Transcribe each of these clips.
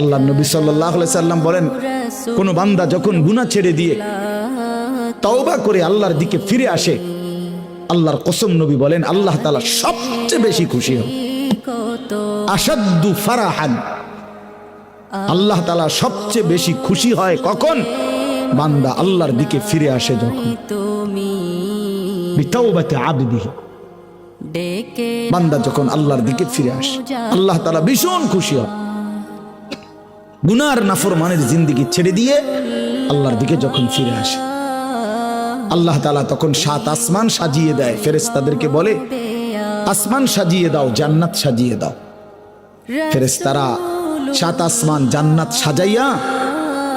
আল্লাহ নবী সাল্লাম বলেন, কোন বান্দা যখন গুনাহ ছেড়ে দিয়ে তওবা করে আল্লাহর দিকে ফিরে আসে, আল্লাহর কসম নবী বলেন, আল্লাহ তাআলা সবচেয়ে বেশি খুশি হন। কত আসাদ্দু ফারাহান। আল্লাহ তাআলা সবচেয়ে বেশি খুশি হয় কখন? বান্দা আল্লাহর দিকে ফিরে আসে যখন। বান্দা যখন আল্লাহর দিকে ফিরে আসে, আল্লাহ তাআলা ভীষণ খুশি হয় গুনার নাফরমানের জিন্দিগি ছেড়ে দিয়ে আল্লাহর দিকে যখন ফিরে আসে, আল্লাহ তাআলা তখন সাত আসমান সাজিয়ে দেয়। ফেরেশতাদেরকে বলে, আসমান সাজিয়ে দাও, জান্নাত সাজিয়ে দাও। ফেরেশতারা সাত আসমান জান্নাত সাজাইয়া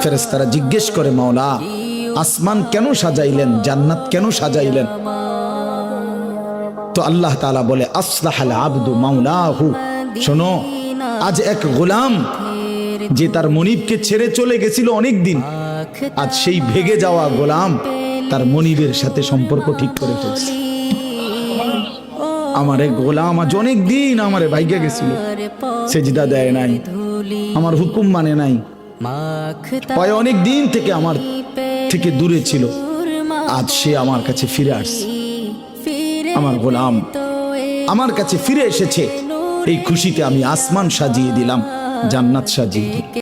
ফেরেশতারা জিজ্ঞেস করে, মাওলা, আসমান কেন সাজাইলেন, জান্নাত কেন সাজাইলেন? তো আল্লাহ তালা বলে, আসলাহাল আবদু মাওলাহু। শোনো, আজ এক গোলাম যে তার মনিবকে ছেড়ে চলে গেছিল অনেক দিন আজ সেই ভেগে যাওয়া গোলাম তার মনিবের সাথে সম্পর্ক ঠিক করে ফেলছে। আমার এক গোলাম আজ অনেক দিন আমারে ভাইগে গেছিল। সেজিদা দেয় নাই। আমার হুকুম মানে নাই। পায়ে অনেক দিন থেকে আমার থেকে দূরে ছিল। আজ সে আমার কাছে ফিরে আসছে। আমার গোলাম আমার কাছে ফিরে এসেছে। এই খুশিতে আমি আসমান সাজিয়ে দিলাম। জান্নাত দিলাম